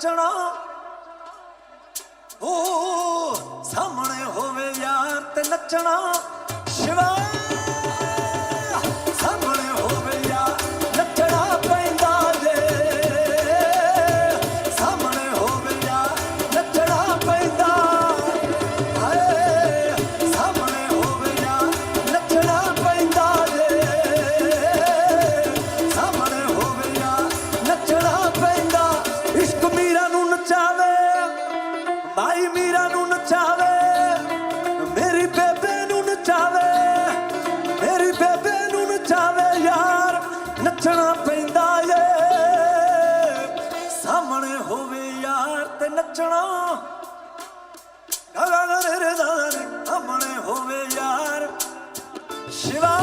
ਨੱਚਣਾ। ਓ ਸਾਹਮਣੇ ਹੋਵੇ ਯਾਰ ਤੇ ਨੱਚਣਾ। ਸ਼ਿਵਾ ਭਾਈ ਮੀਰਾ ਨੂੰ ਨਚਾਵੇ, ਮੇਰੀ ਬੇਬੇ ਨੂੰ ਨਚਾਵੇ, ਮੇਰੀ ਬੇਬੇ ਨੂੰ ਨਚਾਵੇ ਯਾਰ, ਨੱਚਣਾ ਪੈਂਦਾ ਏ। ਸਾਹਮਣੇ ਹੋਵੇ ਯਾਰ ਤੇ ਨੱਚਣਾ। ਗਾਗਾ ਰੇ ਰੇ ਦਾ ਸਾਹਮਣੇ ਹੋਵੇ ਯਾਰ। ਸ਼ਿਵਾ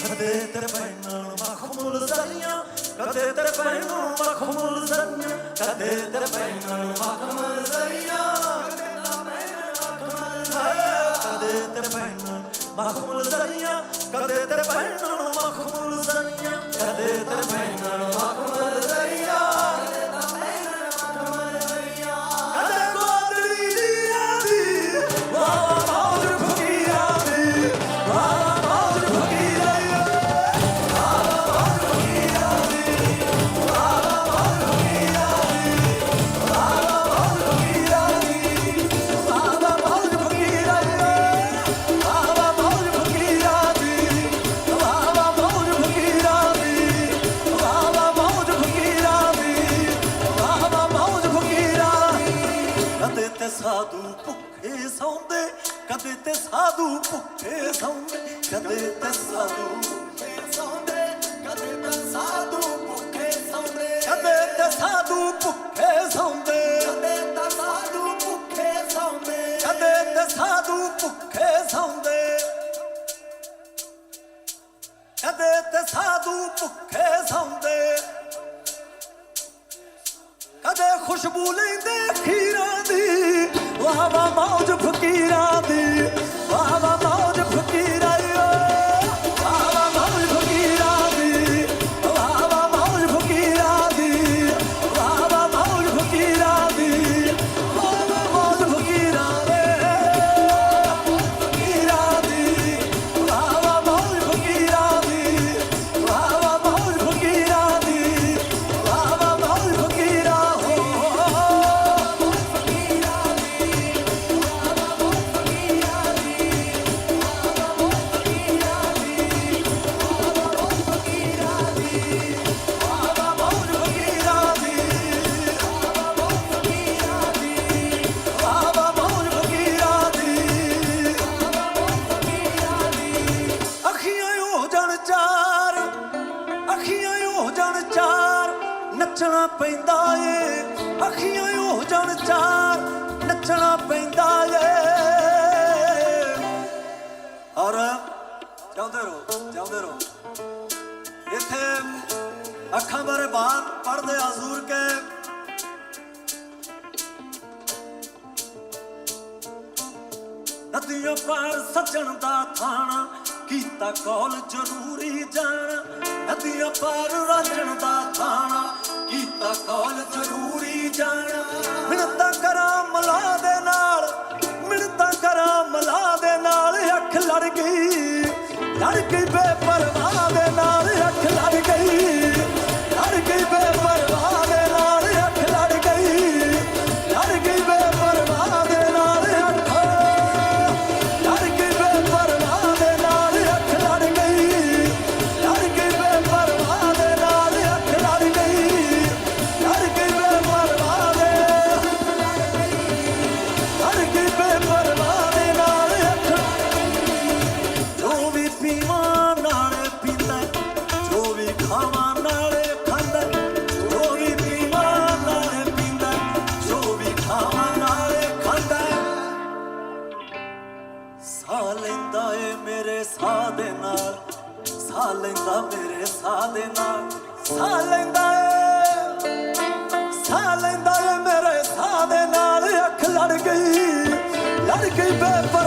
ਕਦੇ ਤੇਰੇ ਪੈਨੋਂ ਮਖਮਲ ਜ਼ਰੀਆ ਕਦੇ ਤੇਰੇ ਪੈਨੋਂ ਮਖਮਲ ਜ਼ਰੀਆ ਕਦੇ ਤੇਰੇ ਪੈਨੋਂ ਮਖਮਲ ਜ਼ਰੀਆ ਕਦੇ ਤੇਰੇ ਪੈਨੋਂ ਮਖਮਲ ਜ਼ਰੀਆ ਕਦੇ ਤੇਰੇ ਪੈਨੋਂ ਮਖਮਲ ਕਦੇ ਤੇ ਸਾਧੂ ਭੁੱਖੇ ਸੌਂਦੇ ਕਦੇ ਖੁਸ਼ਬੂ ਲੈਂਦੇ ਖੀਰਾਂ ਦੀ ਵਾਹ ਵਾਹ ਮੌਜ ਫਕੀਰਾਂ ਦੀ ਵਾਹ ਖਬਰ ਬਾਤ ਪੜਦੇ ਹਜ਼ੂਰ ਕੇ। ਨਦੀਆਂ ਪਾਰ ਸੱਜਣ ਦਾ ਥਾਣਾ, ਕੀਤਾ ਕੋਲ ਜ਼ਰੂਰੀ ਜਾਣਾ। ਨਦੀਆਂ ਪਾਰ ਰਾਜਣ ਦਾ ਥਾਣਾ, ਕੀਤਾ ਕੌਲ ਜ਼ਰੂਰੀ ਜਾਣਾ। ਮਿਹਨਤਾਂ ਕਰਾਂ ਮਲਾ ਦੇ ਨਾਲ ਮਿਹਨਤਾਂ ਕਰਾਂ ਮਲਾ ਦੇ ਨਾਲ ਅੱਖ ਲੜ ਗਈ ਲੜ ਗਈ ਬੇਪਰਵਾਹ। ਲੈਂਦਾ ਏ ਮੇਰੇ ਸਾਹ ਦੇ ਨਾਲ। ਸਾਹ ਲੈਂਦਾ ਮੇਰੇ ਸਾਹ ਦੇ ਨਾਲ। ਸਾਹ ਲੈਂਦਾ ਏ। ਸਾਹ ਲੈਂਦਾ ਏ ਮੇਰੇ ਸਾਹ ਦੇ ਨਾਲ। ਅੱਖ ਲੜ ਗਈ। ਲੜ ਗਈ ਬੇਬੇ